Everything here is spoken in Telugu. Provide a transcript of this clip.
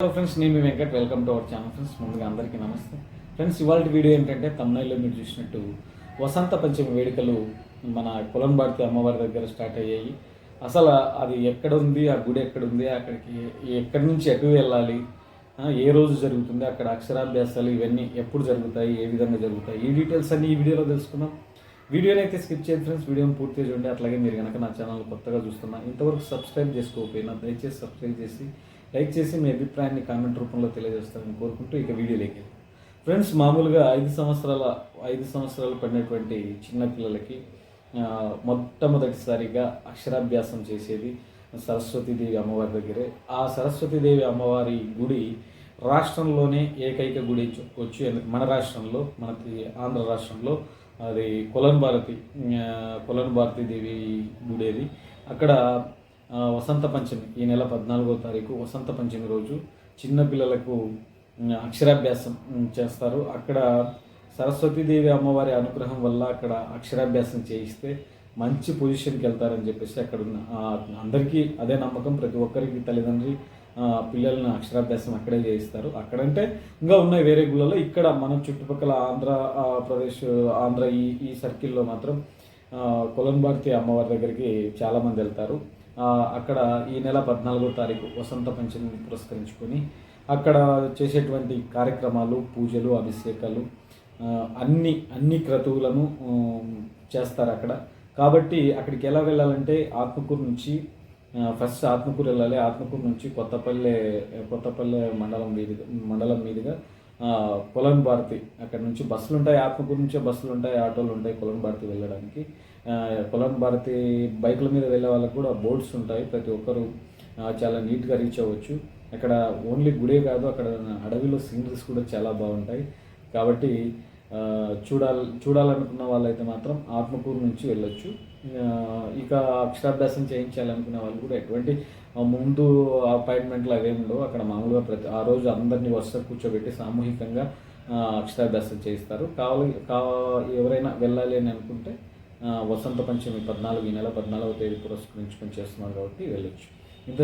హలో ఫ్రెండ్స్ నేను మీ Venkat. Welcome to our channel friends ముందుగా అందరికీ నమస్తే. ఫ్రెండ్స్ ఇవాళ వీడియో ఏంటంటే తమిళలో మీరు చూసినట్టు వసంత పంచమి వేడుకలు మన కులంబార్తి అమ్మవారి దగ్గర స్టార్ట్ అయ్యాయి. అసలు అది ఎక్కడ ఉంది? ఆ గుడి ఎక్కడ ఉంది? అక్కడికి ఎక్కడి నుంచి ఎటు వెళ్ళాలి? ఏ రోజు జరుగుతుంది? అక్కడ అక్షరాభ్యాసాలు ఇవన్నీ ఎప్పుడు జరుగుతాయి? ఏ విధంగా జరుగుతాయి? ఈ డీటెయిల్స్ అన్ని ఈ వీడియోలో తెలుసుకుందాం. వీడియోని అయితే స్కిప్ చేయండి ఫ్రెండ్స్ వీడియోని పూర్తిగా చూడండి. అట్లాగే మీరు కనుక నా ఛానల్ కొత్తగా చూస్తున్నా ఇంతవరకు సబ్స్క్రైబ్ చేసుకోకపోయినా దయచేసి సబ్స్క్రైబ్ చేసి లైక్ చేసి మీ అభిప్రాయాన్ని కామెంట్ రూపంలో తెలియజేస్తారని కోరుకుంటూ ఇక వీడియోలోకి ఫ్రెండ్స్ మామూలుగా ఐదు సంవత్సరాల ఐదు సంవత్సరాలు పడినటువంటి చిన్నపిల్లలకి మొట్టమొదటిసారిగా అక్షరాభ్యాసం చేసేది సరస్వతీదేవి అమ్మవారి దగ్గరే. ఆ సరస్వతీదేవి అమ్మవారి గుడి రాష్ట్రంలోనే ఏకైక గుడి చు- వచ్చి మన రాష్ట్రంలో మనకి ఆంధ్ర రాష్ట్రంలో అది కొలన్ భారతి ఆ, కొలన్ దేవి గుడి అది అక్కడ వసంత పంచమి ఈ నెల పద్నాలుగో తారీఖు వసంత పంచమి రోజు చిన్నపిల్లలకు అక్షరాభ్యాసం చేస్తారు. అక్కడ సరస్వతీదేవి అమ్మవారి అనుగ్రహం వల్ల అక్కడ అక్షరాభ్యాసం చేయిస్తే మంచి పొజిషన్కి వెళ్తారని చెప్పేసి అక్కడ ఉన్న అందరికీ అదే నమ్మకం. ప్రతి ఒక్కరికి తల్లిదండ్రి పిల్లలను అక్షరాభ్యాసం అక్కడే చేయిస్తారు. అక్కడంటే ఇంకా ఉన్నాయి వేరే గుళ్ళలో ఇక్కడ మన చుట్టుపక్కల ఆంధ్ర ప్రదేశ్ ఆంధ్ర ఈ ఈ సర్కిల్లో మాత్రం కొలంబార్తి భారతి అమ్మవారి దగ్గరికి చాలామంది వెళ్తారు. అక్కడ ఈ నెల పద్నాలుగో తారీఖు వసంత పంచమిని పురస్కరించుకొని అక్కడ చేసేటువంటి కార్యక్రమాలు పూజలు అభిషేకాలు అన్ని అన్ని క్రతువులను చేస్తారు అక్కడ. కాబట్టి అక్కడికి ఎలా వెళ్ళాలంటే ఆత్మకూరు నుంచి ఫస్ట్ ఆత్మకూరు వెళ్ళాలి. ఆత్మకూరు నుంచి కొత్తపల్లె కొత్తపల్లె మండలం మీదుగా మండలం మీదుగా కొలన్ భారతి. అక్కడ నుంచి బస్సులు ఉంటాయి ఆత్మకూరు నుంచే బస్సులు ఉంటాయి ఆటోలు ఉంటాయి కొలన్ భారతి వెళ్ళడానికి. ఆ, కొలన్ భారతి బైకుల మీద వెళ్ళే వాళ్ళకు కూడా బోట్స్ ఉంటాయి. ప్రతి ఒక్కరు చాలా నీట్గా రీచ్ అవ్వచ్చు. అక్కడ ఓన్లీ గుడే కాదు అక్కడ అడవిలో సీనరీస్ కూడా చాలా బాగుంటాయి. కాబట్టి చూడాలి చూడాలనుకున్న వాళ్ళైతే మాత్రం ఆత్మకూరు నుంచి వెళ్ళొచ్చు. ఇక అక్షరాభ్యాసం చేయించాలనుకునే వాళ్ళు కూడా ఎటువంటి ముందు అపాయింట్మెంట్లు అవేమి ఉండవు. అక్కడ మామూలుగా ప్రతి ఆ రోజు అందరినీ వరుస కూర్చోబెట్టి సామూహికంగా అక్షరాభ్యాసం చేయిస్తారు. కావాలి కా ఎవరైనా వెళ్ళాలి అని అనుకుంటే వసంత పంచమి పద్నాలుగు ఈ నెల పద్నాలుగవ తేదీ పురస్కరించుకొని చేస్తున్నారు కాబట్టి వెళ్ళొచ్చు. ఇంత